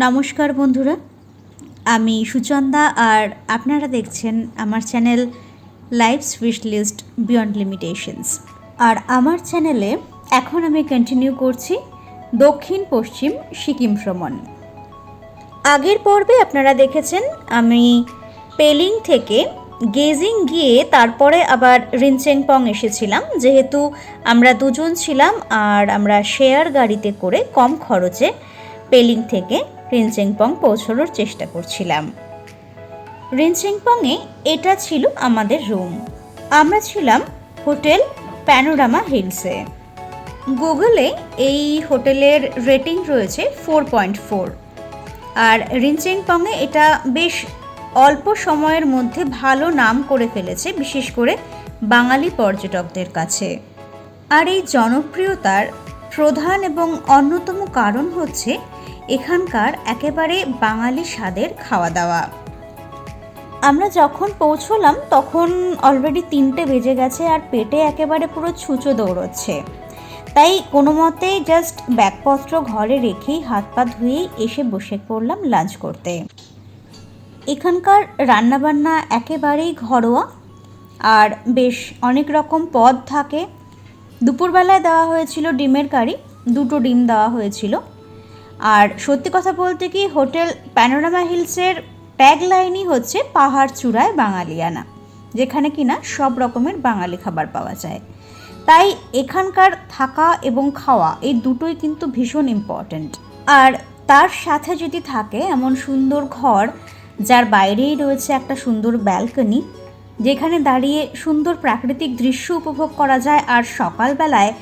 নমস্কার বন্ধুরা, আমি সুচন্দা আর আপনারা দেখছেন আমার channel life's wish list beyond limitations. আর আমার চ্যানেলে এখন আমি কন্টিনিউ করছি দক্ষিণ পশ্চিম সিকিম ভ্রমণ। আগের পর্বে আপনারা দেখেছেন আমি পেলিং থেকে গেজিং গিয়ে তারপরে আবার রিনচেংপং এসেছিলাম। যেহেতু আমরা দুজন ছিলাম আর আমরা শেয়ার গাড়িতে করে কম খরচে পেলিং থেকে রিনচেংপং পৌঁছানোর চেষ্টা করছিলাম। রিনচেংপংয়ে এটা ছিল আমাদের রুম। আমরা ছিলাম হোটেল প্যানোরামা হিলসে। গুগলে এই হোটেলের রেটিং রয়েছে ফোর পয়েন্ট ফোর। আর রিনচেংপংয়ে এটা বেশ অল্প সময়ের মধ্যে ভালো নাম করে ফেলেছে, বিশেষ করে বাঙালি পর্যটকদের কাছে। আর এই জনপ্রিয়তার প্রধান এবং অন্যতম কারণ হচ্ছে এখানকার একেবারে বাঙালি স্বাদের খাওয়া দাওয়া আমরা যখন পৌঁছলাম, তখন অলরেডি তিনটে বেজে গেছে আর পেটে একেবারে পুরো ছুঁচো দৌড়চ্ছে। তাই কোনো মতে জাস্ট ব্যাগপত্র ঘরে রেখেই হাত পা ধুয়েই এসে বসে পড়লাম লাঞ্চ করতে। এখানকার রান্নাবান্না একেবারেই ঘরোয়া আর বেশ অনেক রকম পদ থাকে। দুপুরবেলায় দেওয়া হয়েছিল ডিমের কারি, দুটো ডিম দেওয়া হয়েছিল। আর সত্যি কথা বলতে কি, হোটেল প্যানোরামা হিলসের ট্যাগ লাইনই হচ্ছে পাহাড় চূড়ায় বাঙালিয়ানা, যেখানে কিনা সব রকমের বাঙালি খাবার পাওয়া যায়। তাই এখানকার থাকা এবং খাওয়া এই দুটোই কিন্তু ভীষণ ইম্পর্ট্যান্ট আর তার সাথে যদি থাকে এমন সুন্দর ঘর, যার বাইরেই রয়েছে একটা সুন্দর ব্যালকনি যেখানে দাঁড়িয়ে সুন্দর প্রাকৃতিক দৃশ্য উপভোগ করা যায় আর সকালবেলায়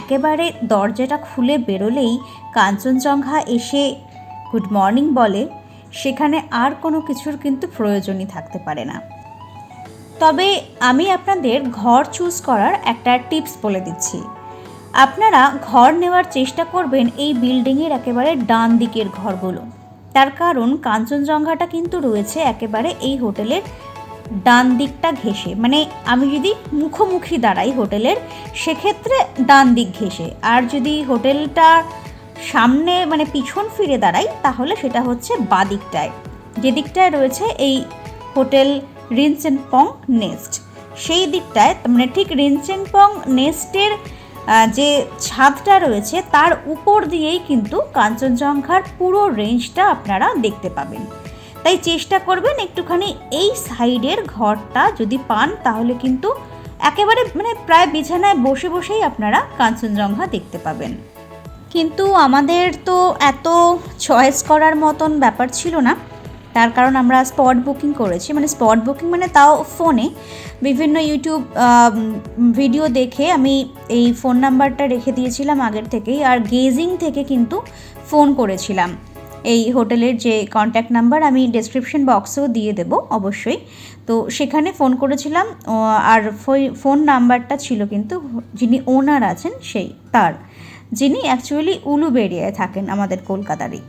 একেবারে দরজাটা খুলে বেরোলেই কাঞ্চনজঙ্ঘা এসে গুড মর্নিং বলে, সেখানে আর কোনো কিছুর কিন্তু প্রয়োজনই থাকতে পারে না। তবে আমি আপনাদের ঘর চুজ করার একটা টিপস বলে দিচ্ছি। আপনারা ঘর নেওয়ার চেষ্টা করবেন এই বিল্ডিংয়ের একেবারে ডান দিকের ঘরগুলো। তার কারণ কাঞ্চনজঙ্ঘাটা কিন্তু রয়েছে একেবারে এই হোটেলের ডান দিকটা ঘেসে মানে আমি যদি মুখোমুখি দাঁড়াই হোটেলের, সেক্ষেত্রে ডান দিক ঘেসে আর যদি হোটেলটা সামনে মানে পিছন ফিরে দাঁড়াই, তাহলে সেটা হচ্ছে বাদিকটায় যে দিকটায় রয়েছে এই হোটেল রিনচেনপং নেস্ট। সেই দিকটায় মানে ঠিক রিনচেনপং নেস্টের যে ছাদটা রয়েছে, তার উপর দিয়েই কিন্তু কাঞ্চনজঙ্ঘার পুরো রেঞ্জটা আপনারা দেখতে পাবেন। তাই চেষ্টা করবেন একটুখানি এই সাইডের ঘরটা যদি পান, তাহলে কিন্তু একেবারে মানে প্রায় বিছানায় বসে বসেই আপনারা কাঞ্চনজঙ্ঘা দেখতে পাবেন। কিন্তু আমাদের তো এত চয়েস করার মতন ব্যাপার ছিল না। তার কারণ আমরা স্পট বুকিং করেছি। মানে স্পট বুকিং মানে তাও ফোনে বিভিন্ন ইউটিউব ভিডিও দেখে আমি এই ফোন নাম্বারটা রেখে দিয়েছিলাম আগের থেকেই। আর গেজিং থেকে কিন্তু ফোন করেছিলাম। এই হোটেলের যে কন্ট্যাক্ট নাম্বার আমি ডেসক্রিপশন বক্সেও দিয়ে দেব, অবশ্যই। তো সেখানে ফোন করেছিলাম আর ফোন নাম্বারটা ছিল কিন্তু যিনি ওনার আছেন সেই, তার। যিনি অ্যাকচুয়ালি উলুবেরিয়ায় থাকেন আমাদের কলকাতারই।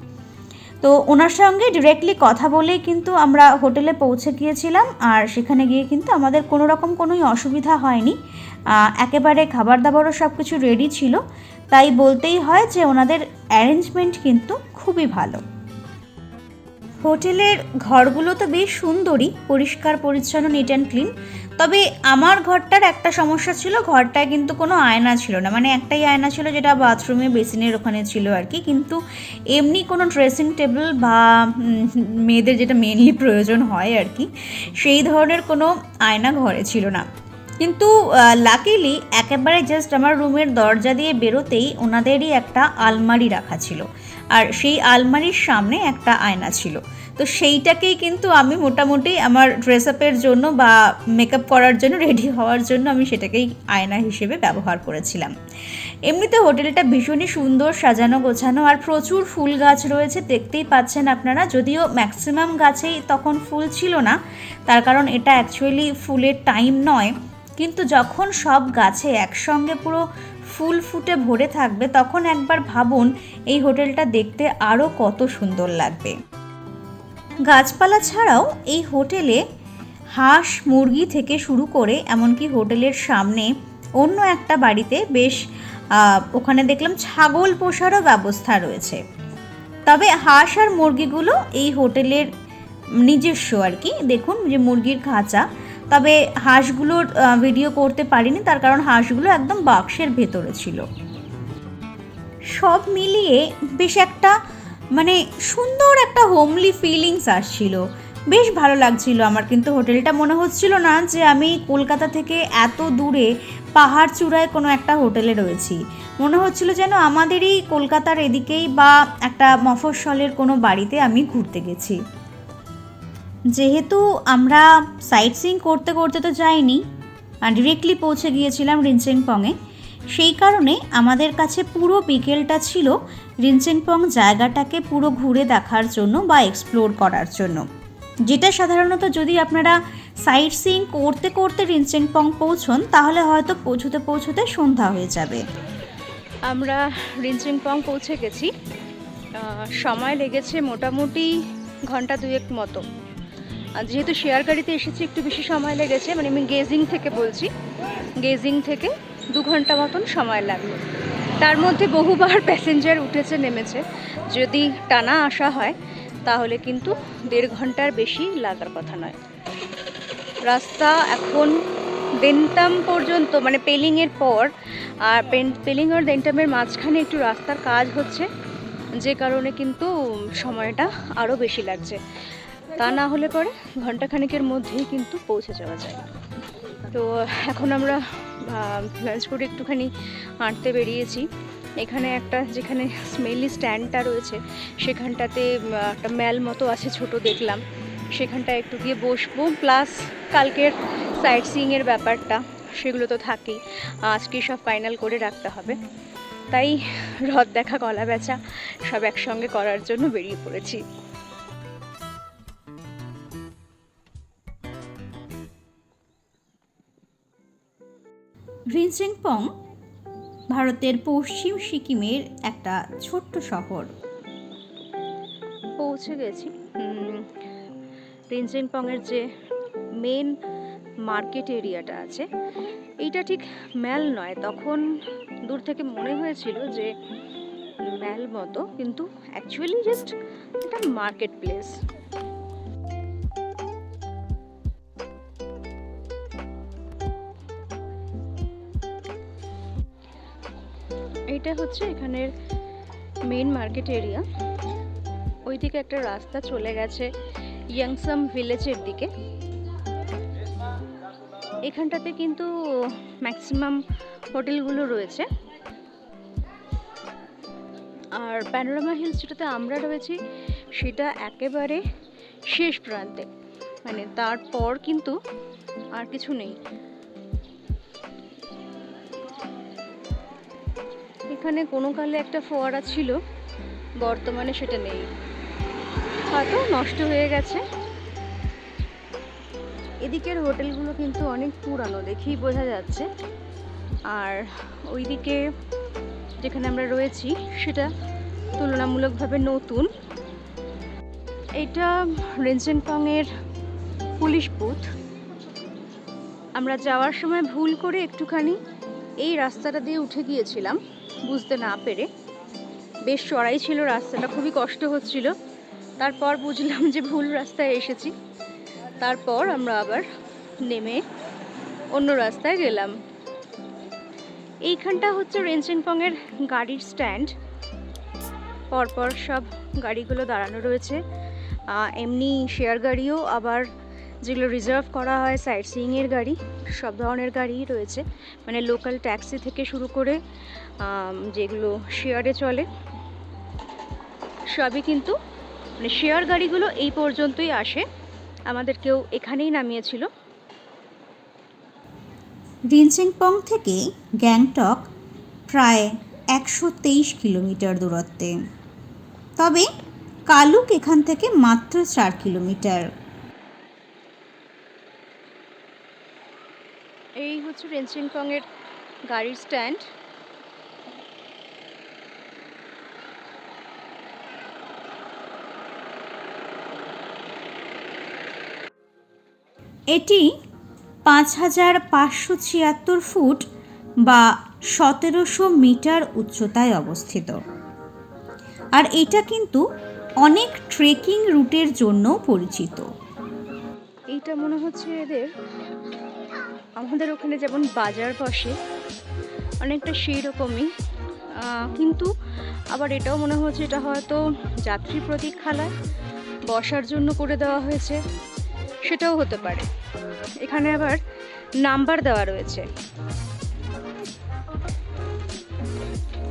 তো ওনার সঙ্গে ডিরেক্টলি কথা বলেই কিন্তু আমরা হোটেলে পৌঁছে গিয়েছিলাম, আর সেখানে গিয়ে কিন্তু আমাদের কোনো রকম কোনোই অসুবিধা হয়নি। একেবারে খাবার দাবারও সব কিছু রেডি ছিল। তাই বলতেই হয় যে ওনাদের অ্যারেঞ্জমেন্ট কিন্তু খুবই ভালো। হোটেলের ঘরগুলো তো বেশ সুন্দরই, পরিষ্কার, পরিচ্ছন্ন নিট অ্যান্ড ক্লিন তবে আমার ঘরটার একটা সমস্যা ছিল, ঘরটায় কিন্তু কোনো আয়না ছিল না। মানে একটাই আয়না ছিল যেটা বাথরুমে বেসিনের ওখানে ছিল আর কি। কিন্তু এমনি কোনো ড্রেসিং টেবিল বা মেয়েদের যেটা মেনলি প্রয়োজন হয় আর কি, সেই ধরনের কোনো আয়না ঘরে ছিল না। কিন্তু লাকিলি একেবারে জাস্ট আমার রুমের দরজা দিয়ে বেরোতেই ওনাদেরই একটা আলমারি রাখা ছিল। আর সেই আলমারির সামনে একটা আয়না ছিল। তো সেইটাকেই কিন্তু আমি মোটামুটি আমার ড্রেস আপের জন্য বা মেকআপ করার জন্য রেডি হওয়ার জন্য আমি সেটাকেই আয়না হিসেবে ব্যবহার করেছিলাম। এমনিতে হোটেলটা ভীষণই সুন্দর, সাজানো গোছানো আর প্রচুর ফুল গাছ রয়েছে, দেখতেই পাচ্ছেন আপনারা। যদিও ম্যাক্সিমাম গাছেই তখন ফুল ছিল না, তার কারণ এটা অ্যাকচুয়ালি ফুলের টাইম নয়। কিন্তু যখন সব গাছে একসঙ্গে পুরো ফুল ফুটে ভরে থাকবে, তখন একবার ভাবুন এই হোটেলটা দেখতে আরও কত সুন্দর লাগবে। গাছপালা ছাড়াও এই হোটেলে হাঁস, মুরগি থেকে শুরু করে এমনকি হোটেলের সামনে অন্য একটা বাড়িতে বেশ ওখানে দেখলাম ছাগল পোষারও ব্যবস্থা রয়েছে। তবে হাঁস আর মুরগিগুলো এই হোটেলের নিজস্ব আর কি। দেখুন যে মুরগির খাঁচা তবে হাঁসগুলোর ভিডিও করতে পারিনি। তার কারণ হাঁসগুলো একদম বাক্সের ভেতরে ছিল। সব মিলিয়ে বেশ একটা মানে সুন্দর একটা হোমলি ফিলিংস আসছিল। বেশ ভালো লাগছিল আমার, কিন্তু হোটেলটা মনে হচ্ছিল না যে আমি কলকাতা থেকে এত দূরে পাহাড় চূড়ায় কোনো একটা হোটেলে রয়েছি। মনে হচ্ছিল যেন আমাদেরই কলকাতার এদিকেই বা একটা মফস্বলের কোনো বাড়িতে আমি ঘুরতে গেছি। যেহেতু আমরা সাইট সিইং করতে করতে তো যাইনি ডিরেক্টলি পৌঁছে গিয়েছিলাম রিনচেনপংয়ে, সেই কারণে আমাদের কাছে পুরো বিকেলটা ছিল রিনচেনপং জায়গাটাকে পুরো ঘুরে দেখার জন্য বা এক্সপ্লোর করার জন্য। যেটা সাধারণত যদি আপনারা সাইট সিইং করতে করতে রিনচেনপং পৌঁছন, তাহলে হয়তো পৌঁছতে পৌঁছতে সন্ধ্যা হয়ে যাবে। আমরা রিনচিংপং পৌঁছে গেছি। সময় লেগেছে মোটামুটি ঘণ্টা দুয়েক মতো। যেহেতু শেয়ার গাড়িতে এসেছি, একটু বেশি সময় লেগেছে মানে আমি গেজিং থেকে বলছি। গেজিং থেকে দু ঘণ্টা মতন সময় লাগল। তার মধ্যে বহুবার প্যাসেঞ্জার উঠেছে, নেমেছে। যদি টানা আসা হয়, তাহলে কিন্তু দেড় ঘণ্টার বেশি লাগার কথা নয়। রাস্তা এখন বেন্তাম পর্যন্ত মানে পেলিংয়ের পর, আর পেলিং আর দেন্টামের মাঝখানে একটু রাস্তার কাজ হচ্ছে, যে কারণে কিন্তু সময়টা আরও বেশি লাগছে। তা না হলে পরে ঘন্টাখানেকের মধ্যেই কিন্তু পৌঁছে যাওয়া যায়। তো এখন আমরা লাঞ্চ করে একটুখানি হাঁটতে বেরিয়েছি। এখানে একটা যেখানে স্মেলি স্ট্যান্ডটা রয়েছে, সেখানটাতে একটা ম্যাল মতো আছে ছোট দেখলাম। সেখানটায় একটু গিয়ে বসবো প্লাস কালকের সাইট সিইংয়ের ব্যাপারটা, সেগুলো তো থাকেই। আজকে সব ফাইনাল করে রাখতে হবে। তাই হ্রদ দেখা কলা বেচা, সব একসঙ্গে করার জন্য বেরিয়ে পড়েছি। রিনচেনপং ভারতের পশ্চিম সিকিমের একটা ছোট্ট শহর। পৌঁছে গেছি। রিনচেনপংয়ের যে মেন মার্কেট এরিয়াটা আছে, এইটা ঠিক ম্যাল নয়। তখন দূর থেকে মনে হয়েছিল যে ম্যাল মতো, কিন্তু অ্যাকচুয়ালি জাস্ট এটা মার্কেট প্লেস এইটা হচ্ছে এখানের মেন মার্কেট এরিয়া ওইদিকে একটা রাস্তা চলে গেছে ইয়াংসাম ভিলেজের দিকে। এখানটাতে কিন্তু ম্যাক্সিমাম হোটেলগুলো রয়েছে। আর প্যানোরামা হিলস যেটাতে আমরা রয়েছি, সেটা একেবারে শেষ প্রান্তে। মানে তারপর কিন্তু আর কিছু নেই। এখানে কোনো কালে একটা ফোয়ারা ছিল, বর্তমানে সেটা নেই। হয়তো নষ্ট হয়ে গেছে। এদিকের হোটেলগুলো কিন্তু অনেক পুরানো, দেখেই বোঝা যাচ্ছে। আর ওইদিকে যেখানে আমরা রয়েছি, সেটা তুলনামূলকভাবে নতুন। এটা রেঞ্জেনপংয়ের পুলিশ বুথ। আমরা যাওয়ার সময় ভুল করে একটুখানি এই রাস্তাটা দিয়ে উঠে গিয়েছিলাম। বুঝতে না পেরে বেশ চড়াই ছিল রাস্তাটা, খুবই কষ্ট হচ্ছিল। তারপর বুঝলাম যে ভুল রাস্তায় এসেছি। তারপর আমরা আবার নেমে অন্য রাস্তায় গেলাম। এইখানটা হচ্ছে রেঞ্চেনপংয়ের গাড়ির স্ট্যান্ড। পরপর সব গাড়িগুলো দাঁড়ানো রয়েছে। এমনি শেয়ার গাড়িও আবার যেগুলো রিজার্ভ করা হয় সাইট সিইংয়ের গাড়ি, সব ধরনের গাড়িই রয়েছে। মানে লোকাল ট্যাক্সি থেকে শুরু করে যেগুলো শেয়ারে চলে, সবই কিন্তু মানে শেয়ার গাড়িগুলো এই পর্যন্তই আসে। আমাদেরকেও এখানেই নামিয়েছিল। রিনচেনপং থেকে গ্যাংটক প্রায় একশো তেইশ কিলোমিটার দূরত্বে। তবে কালুক এখান থেকে মাত্র চার কিলোমিটার এই হচ্ছে রেঞ্চিংকংয়ের গাড়ির স্ট্যান্ড। এটি পাঁচ হাজার পাঁচশো ছিয়াত্তর ফুট বা সতেরোশো মিটার উচ্চতায় অবস্থিত। আর এটা কিন্তু অনেক ট্রেকিং রুটের জন্য পরিচিত। এইটা মনে হচ্ছে এদের আমাদের ওখানে যেমন বাজার বসে, অনেকটা সেই রকমই কিন্তু আবার এটাও মনে হচ্ছে এটা হয়তো যাত্রী প্রতীক্ষালয় বসার জন্য করে দেওয়া হয়েছে, সেটাও হতে পারে। এখানে আবার নাম্বার দেওয়া রয়েছে।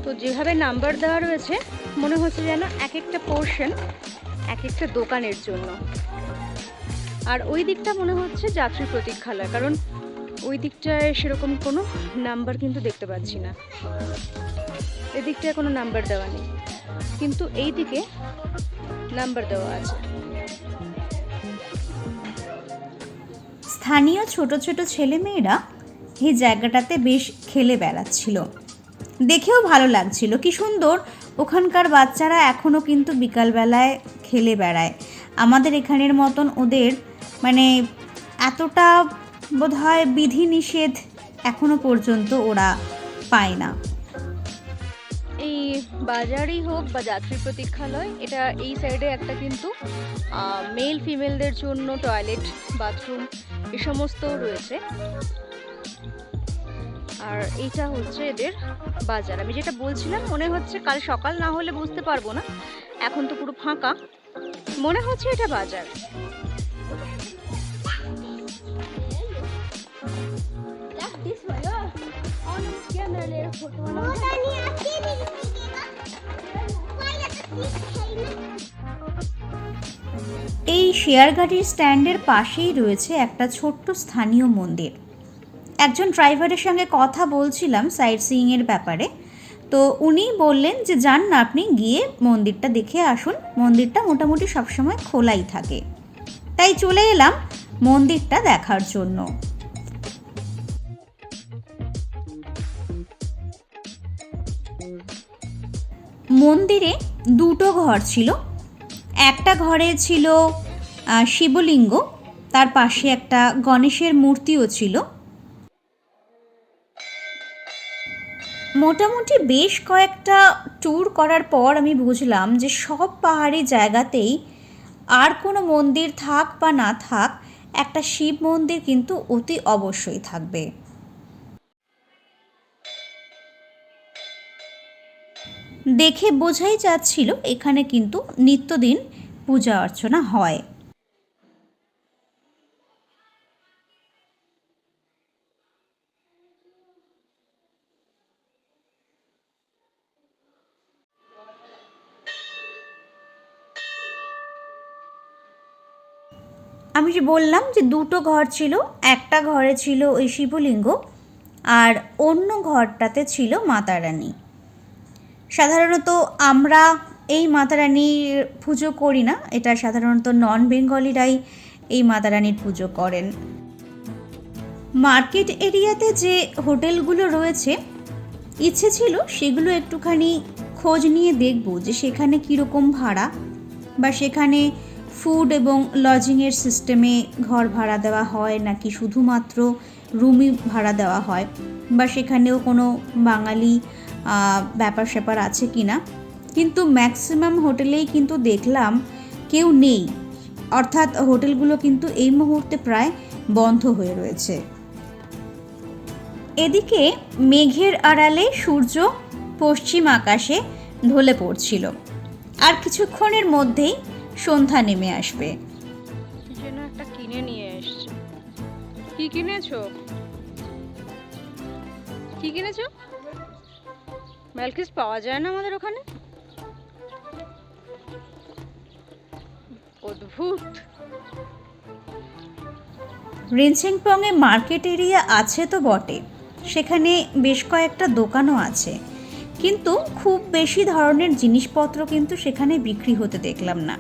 তো যেভাবে নাম্বার দেওয়া রয়েছে, মনে হচ্ছে যেন এক একটা পোর্শন এক একটা দোকানের জন্য। আর ওই দিকটা মনে হচ্ছে যাত্রী প্রতীক্ষালয়, কারণ ওই দিকটায় সেরকম কোনো নাম্বার কিন্তু দেখতে পাচ্ছি না। এদিকটায় কোনো নাম্বার দেওয়া নেই। কিন্তু এই দিকে নাম্বার দেওয়া আছে। স্থানীয় ছোট ছোট ছেলেমেয়েরা এই জায়গাটাতে বেশ খেলে বেড়াচ্ছিল। দেখেও ভালো লাগছিল। কি সুন্দর! ওখানকার বাচ্চারা এখনও কিন্তু বিকালবেলায় খেলে বেড়ায়। আমাদের এখানের মতন ওদের মানে এতটা বোধহয় বিধিনিষেধ এখনও পর্যন্ত ওরা পায় না। এই বাজারই হোক বা যাত্রী প্রতীক্ষালয়, এটা এই সাইডে একটা কিন্তু মেল ফিমেলদের জন্য টয়লেট বাথরুম এ সমস্ত রয়েছে। আর এইটা হচ্ছে এদের বাজার। আমি যেটা বলছিলাম, মনে হচ্ছে কাল সকাল না হলে বুঝতে পারব না। এখন তো পুরো ফাঁকা। মনে হচ্ছে এটা বাজার। এই শেয়ার গাড়ির স্ট্যান্ডের পাশেই রয়েছে একটা ছোট্ট স্থানীয় মন্দির। একজন ড্রাইভারের সঙ্গে কথা বলছিলাম সাইট সিইংয়ের ব্যাপারে। তো উনি বললেন যে যান না আপনি গিয়ে মন্দিরটা দেখে আসুন। মন্দিরটা মোটামুটি সবসময় খোলাই থাকে। তাই চলে এলাম মন্দিরটা দেখার জন্য। মন্দিরে দুটো ঘর ছিল। একটা ঘরে ছিল শিবলিঙ্গ, তার পাশে একটা গণেশের মূর্তিও ছিল। মোটামুটি বেশ কয়েকটা ট্যুর করার পর আমি বুঝলাম যে সব পাহাড়ি জায়গাতেই আর কোনো মন্দির থাক বা না থাক, একটা শিব মন্দির কিন্তু অতি অবশ্যই থাকবে। দেখে বোঝাই যাচ্ছিল, এখানে কিন্তু নিত্যদিন পূজা অর্চনা হয়। আমি যে বললাম যে দুটো ঘর ছিল, একটা ঘরে ছিল ওই শিবলিঙ্গ আর অন্য ঘরটাতে ছিল মাতা রানী সাধারণত আমরা এই মাতা রানীর পুজো করি না, এটা সাধারণত নন বেঙ্গলিরাই এই মাতা রানীর পুজো করেন। মার্কেট এরিয়াতে যে হোটেলগুলো রয়েছে, ইচ্ছে ছিল সেগুলো একটুখানি খোঁজ নিয়ে দেখব যে সেখানে কীরকম ভাড়া বা সেখানে ফুড এবং লজিংয়ের সিস্টেমে ঘর ভাড়া দেওয়া হয় নাকি শুধুমাত্র রুমই ভাড়া দেওয়া হয় বা সেখানেও কোনো বাঙালি ব্যাপার স্যাপার আছে কি না কিন্তু ম্যাক্সিমাম হোটেলেই কিন্তু দেখলাম কেউ নেই। অর্থাৎ হোটেলগুলো কিন্তু এই মুহূর্তে প্রায় বন্ধ হয়ে রয়েছে। এদিকে মেঘের আড়ালে সূর্য পশ্চিম আকাশে ঢলে পড়ছিল। আর কিছুক্ষণের মধ্যেই সন্ধ্যা নেমে আসবে। একটা কিনে নিয়ে কি কিনেছো? কি কিনেছো? ম্যালকিস পাওয়া যায় না আমাদের ওখানে? অদ্ভুত। রিনসিংপংয়ে মার্কেট এরিয়া আছে তো বটে। সেখানে বেশ কয়েকটা দোকানও আছে। কিন্তু খুব বেশি ধরনের জিনিসপত্র কিন্তু সেখানে বিক্রি হতে দেখলাম না।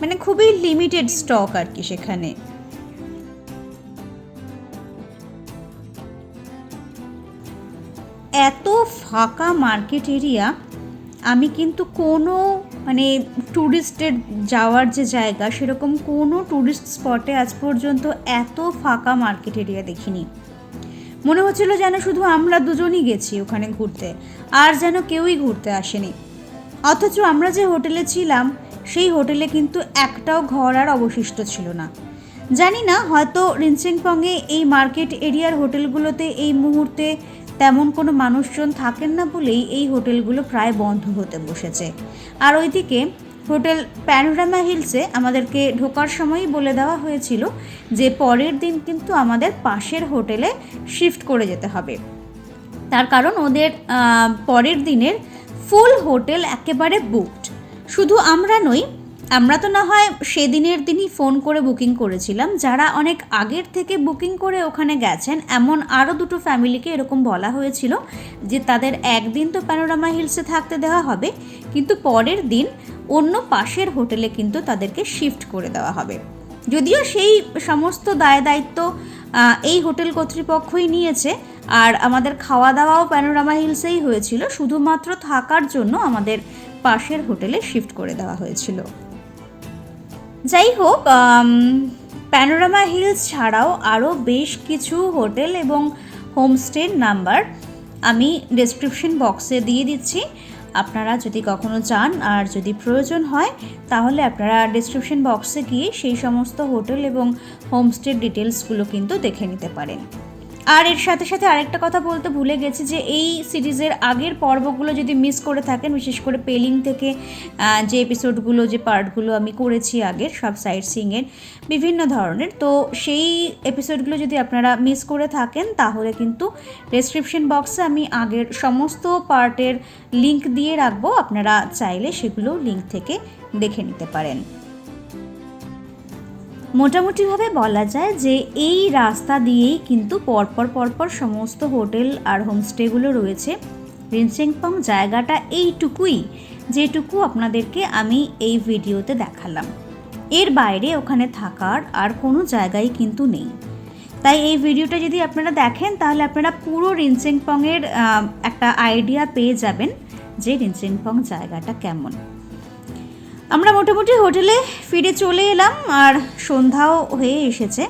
মানে খুবই লিমিটেড স্টক আর কি সেখানে। এত ফাঁকা মার্কেট এরিয়া, আমি কিন্তু কোনো মানে ট্যুরিস্টের যাওয়ার যে জায়গা, সেরকম কোনো ট্যুরিস্ট স্পটে আজ পর্যন্ত এত ফাঁকা মার্কেট এরিয়া দেখিনি। মনে হচ্ছিল যেন শুধু আমরা দুজনই গেছি ওখানে ঘুরতে, আর যেন কেউই ঘুরতে আসেনি। অথচ আমরা যে হোটেলে ছিলাম, সেই হোটেলে কিন্তু একটাও ঘর আর অবশিষ্ট ছিল না। জানি না, হয়তো রিনসেংপংয়ে এই মার্কেট এরিয়ার হোটেলগুলোতে এই মুহূর্তে তেমন কোনো মানুষজন থাকেন না বলেই এই হোটেলগুলো প্রায় বন্ধ হতে বসেছে। আর ওইদিকে হোটেল প্যানোরামা হিলসে আমাদেরকে ঢোকার সময়ই বলে দেওয়া হয়েছিল যে পরের দিন কিন্তু আমাদের পাশের হোটেলে শিফট করে যেতে হবে। তার কারণ ওদের পরের দিনের ফুল হোটেল একেবারে বুকড শুধু আমরা নই আমরা তো না হয় সেদিনের দিনই ফোন করে বুকিং করেছিলাম। যারা অনেক আগের থেকে বুকিং করে ওখানে গেছেন, এমন আরও দুটো ফ্যামিলিকে এরকম বলা হয়েছিল যে তাদের একদিন তো প্যানোরামা হিলসে থাকতে দেওয়া হবে, কিন্তু পরের দিন অন্য পাশের হোটেলে কিন্তু তাদেরকে শিফট করে দেওয়া হবে। যদিও সেই সমস্ত দায় দায়িত্ব এই হোটেল কর্তৃপক্ষই নিয়েছে, আর আমাদের খাওয়া দাওয়াও প্যানোরামা হিলসেই হয়েছিল, শুধুমাত্র থাকার জন্য আমাদের পাশের হোটেলে শিফট করে দেওয়া হয়েছিল। যাই হোক প্যানোরামা হিলস ছাড়াও আরও বেশ কিছু হোটেল এবং হোমস্টের নাম্বার আমি ডেসক্রিপশন বক্সে দিয়ে দিচ্ছি। আপনারা যদি কখনো চান আর যদি প্রয়োজন হয়, তাহলে আপনারা ডেসক্রিপশন বক্সে গিয়ে সেই সমস্ত হোটেল এবং হোমস্টের ডিটেলসগুলো কিন্তু দেখে নিতে পারেন। আর এর সাথে সাথে আরেকটা কথা বলতে ভুলে গেছি যে এই সিরিজের আগের পর্বগুলো যদি মিস করে থাকেন, বিশেষ করে পেলিং থেকে যে এপিসোডগুলো যে পার্টগুলো আমি করেছি আগের, সব সাইট সিংয়ের বিভিন্ন ধরনের, তো সেই এপিসোডগুলো যদি আপনারা মিস করে থাকেন, তাহলে কিন্তু ডেসক্রিপশন বক্সে আমি আগের সমস্ত পার্টের লিংক দিয়ে রাখব। আপনারা চাইলে সেগুলো লিংক থেকে দেখে নিতে পারেন। মোটামুটিভাবে বলা যায় যে এই রাস্তা দিয়েই কিন্তু পরপর পরপর সমস্ত হোটেল আর হোমস্টেগুলো রয়েছে। রিনসেংপং জায়গাটা এইটুকুই, যেটুকু আপনাদেরকে আমি এই ভিডিওতে দেখালাম। এর বাইরে ওখানে থাকার আর কোনো জায়গাই কিন্তু নেই। তাই এই ভিডিওটা যদি আপনারা দেখেন, তাহলে আপনারা পুরো রিনসেংপংয়ের একটা আইডিয়া পেয়ে যাবেন যে রিনসেংপং জায়গাটা কেমন। আমরা মোটামুটি হোটেলে ফিরে চলে এলাম আর সন্ধ্যাও হয়ে এসেছে।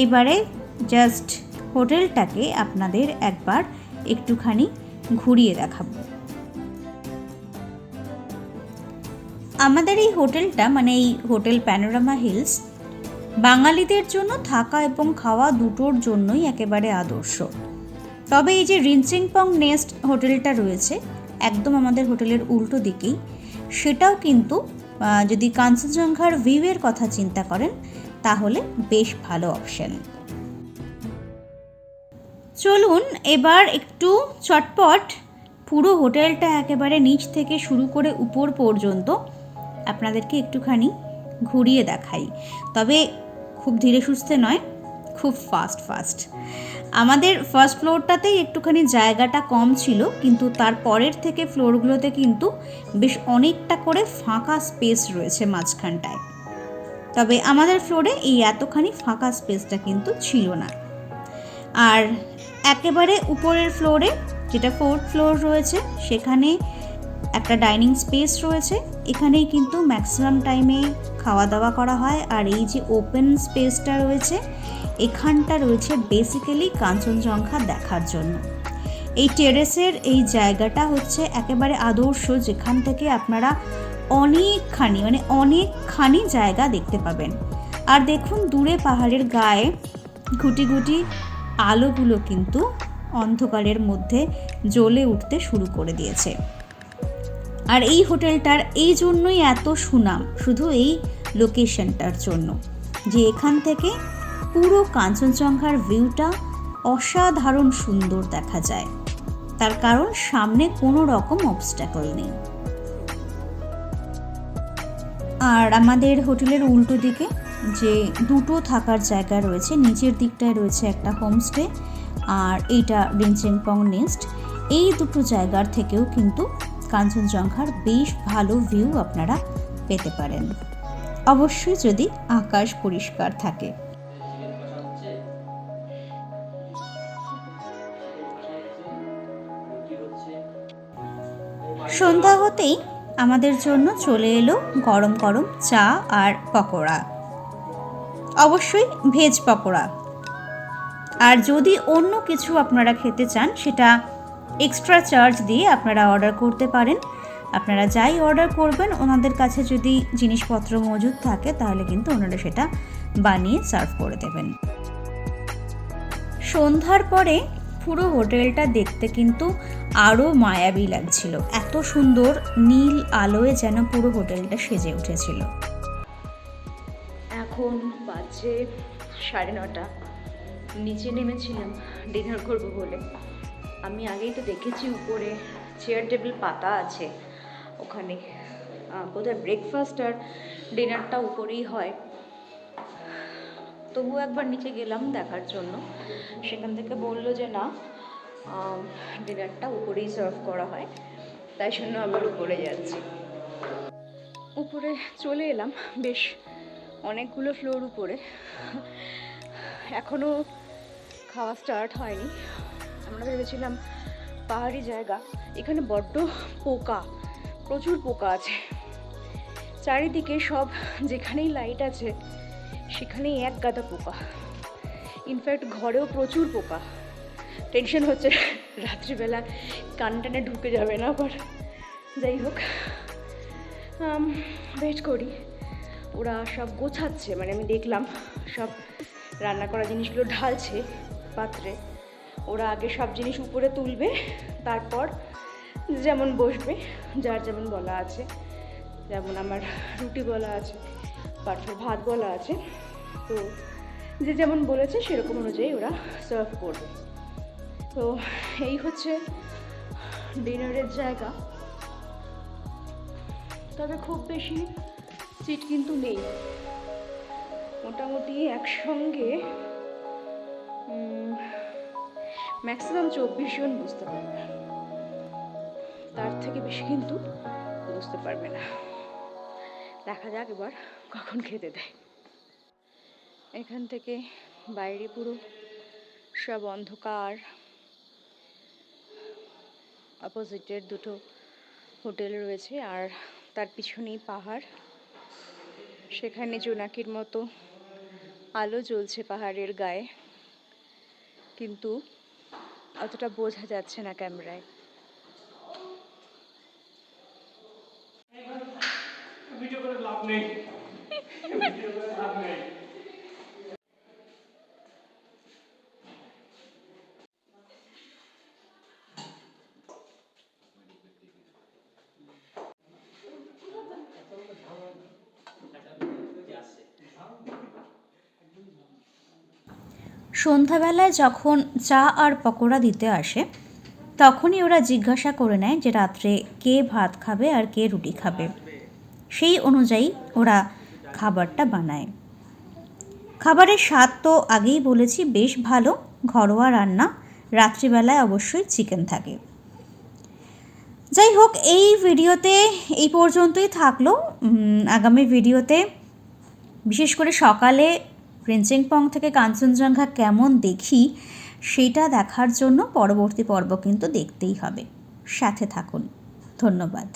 এইবারে জাস্ট হোটেলটাকে আপনাদের একবার একটুখানি ঘুরিয়ে দেখাবো। আমাদের এই হোটেলটা মানে এই হোটেল প্যানোরামা হিলস বাঙালিদের জন্য থাকা এবং খাওয়া দুটোর জন্যই একেবারে আদর্শ। তবে এই যে রিনচিংপং নেস্ট হোটেলটা রয়েছে, একদম আমাদের হোটেলের উল্টো দিকেই, সেটাও কিন্তু যদি কাঞ্চনজঙ্ঘার ভিউয়ের কথা চিন্তা করেন, তাহলে বেশ ভালো অপশন চলুন এবার একটু চটপট পুরো হোটেলটা একেবারে নিচ থেকে শুরু করে উপর পর্যন্ত আপনাদেরকে একটুখানি ঘুরিয়ে দেখাই। তবে খুব ধীরে সুস্থে নয় খুব ফাস্ট ফাস্ট আমাদের ফার্স্ট ফ্লোরটাতেই একটুখানি জায়গাটা কম ছিল, কিন্তু তার পরের থেকে ফ্লোরগুলোতে কিন্তু বেশ অনেকটা করে ফাঁকা স্পেস রয়েছে মাঝখানটায়। তবে আমাদের ফ্লোরে এই এতখানি ফাঁকা স্পেসটা কিন্তু ছিল না। আর একেবারে উপরের ফ্লোরে যেটা ফোর্থ ফ্লোর রয়েছে, সেখানে একটা ডাইনিং স্পেস রয়েছে। এখানেই কিন্তু ম্যাক্সিমাম টাইমে খাওয়া দাওয়া করা হয়। আর এই যে ওপেন স্পেসটা রয়েছে এখানটা রয়েছে বেসিক্যালি কাঞ্চনজঙ্ঘা দেখার জন্য। এই টেরেসের এই জায়গাটা হচ্ছে একেবারে আদর্শ, যেখান থেকে আপনারা অনেকখানি মানে অনেকখানি জায়গা দেখতে পাবেন। আর দেখুন, দূরে পাহাড়ের গায়ে গুটি গুটি আলোগুলো কিন্তু অন্ধকারের মধ্যে জ্বলে উঠতে শুরু করে দিয়েছে। আর এই হোটেলটার এই জন্যই এত সুনাম, শুধু এই লোকেশনটার জন্য, যে এখান থেকে পুরো কাঞ্চনজঙ্ঘার ভিউটা অসাধারণ সুন্দর দেখা যায়। তার কারণ সামনে কোনো রকম অবস্ট্যাকল নেই। আর আমাদের হোটেলের উল্টো দিকে যে দুটো থাকার জায়গা রয়েছে, নিচের দিকটায় রয়েছে একটা হোমস্টে আর এইটা রিনচেংপং নেস্ট এই দুটো জায়গার থেকেও কিন্তু কাঞ্চনজঙ্ঘার বেশ ভালো ভিউ আপনারা পেতে পারেন। অবশ্যই যদি আকাশ পরিষ্কার থাকে। সন্ধ্যা হতেই আমাদের জন্য চলে এলো গরম গরম চা আর পকোড়া। অবশ্যই ভেজ পকোড়া। আর যদি অন্য কিছু আপনারা খেতে চান, সেটা এক্সট্রা চার্জ দিয়ে আপনারা অর্ডার করতে পারেন। আপনারা যাই অর্ডার করবেন, ওনাদের কাছে যদি জিনিসপত্র মজুদ থাকে, তাহলে কিন্তু ওনারা সেটা বানিয়ে সার্ভ করে দেবেন। সন্ধ্যার পরে পুরো হোটেলটা দেখতে কিন্তু আরও মায়াবী লাগছিল। এত সুন্দর নীল আলোয় যেন পুরো হোটেলটা সেজে উঠেছিল। এখন বাজে সাড়ে নটা। নিচে নেমেছিলাম ডিনার করব বলে। আমি আগেই তো দেখেছি উপরে চেয়ার টেবিল পাতা আছে। ওখানে বোধহয় ব্রেকফাস্ট আর ডিনারটা উপরেই হয়। তবু একবার নিচে গেলাম দেখার জন্য। সেখান থেকে বলল যে না ডিনারটা উপরেই সার্ভ করা হয়। তাই জন্য আবার উপরে যাচ্ছি। উপরে চলে এলাম। বেশ অনেকগুলো ফ্লোর উপরে। এখনও খাওয়া স্টার্ট হয়নি। আমরা ভেবেছিলাম পাহাড়ি জায়গা। এখানে বড্ড পোকা, প্রচুর পোকা আছে। চারিদিকে সব যেখানেই লাইট আছে, সেখানেই এক গাদা পোকা। ইনফ্যাক্ট ঘরেও প্রচুর পোকা। টেনশন হচ্ছে রাত্রিবেলা, কান টানে ঢুকে যাবে না আবার। যাই হোক ওয়েট করি। ওরা সব গোছাচ্ছে মানে আমি দেখলাম সব রান্না করা জিনিসগুলো ঢালছে পাত্রে। ওরা আগে সব জিনিস উপরে তুলবে, তারপর যেমন বসবে, যার যেমন বলা আছে, যেমন আমার রুটি বলা আছে পাঠের ভাত বলা আছে, তো যে যেমন বলেছে সেরকম অনুযায়ী ওরা সার্ভ করবে। তো এই হচ্ছে ডিনারের জায়গা। তবে খুব বেশি সিট কিন্তু নেই। মোটামুটি একসঙ্গে ম্যাক্সিমাম চব্বিশ জন বুঝতে পারবে। তার থেকে বেশি কিন্তু বুঝতে পারবে না। দেখা যাক এবার কখন খেতে দেয়। এখান থেকে বাইরে পুরো সব অন্ধকার। অপোজিটের দুটো হোটেল রয়েছে আর তার পিছনেই পাহাড়। সেখানে জোনাকির মতো আলো জ্বলছে পাহাড়ের গায়ে। কিন্তু অতটা বোঝা যাচ্ছে না ক্যামেরায়। ভিডিও করে লাভ নেই। ভিডিও করে লাভ নেই সন্ধ্যাবেলায় যখন চা আর পকোড়া দিতে আসে, তখনই ওরা জিজ্ঞাসা করে নেয় যে রাত্রে কে ভাত খাবে আর কে রুটি খাবে। সেই অনুযায়ী ওরা খাবারটা বানায়। খাবারের স্বাদ তো আগেই বলেছি, বেশ ভালো, ঘরোয়া রান্না, রাত্রিবেলায় অবশ্যই চিকেন থাকে। যাই হোক, এই ভিডিওতে এই পর্যন্তই থাকল। আগামী ভিডিওতে, বিশেষ করে সকালে প্রিন্সিংপং থেকে কাঞ্চনজঙ্ঘা কেমন দেখি, সেটা দেখার জন্য পরবর্তী পর্ব কিন্তু দেখতেই হবে। সাথে থাকুন। ধন্যবাদ।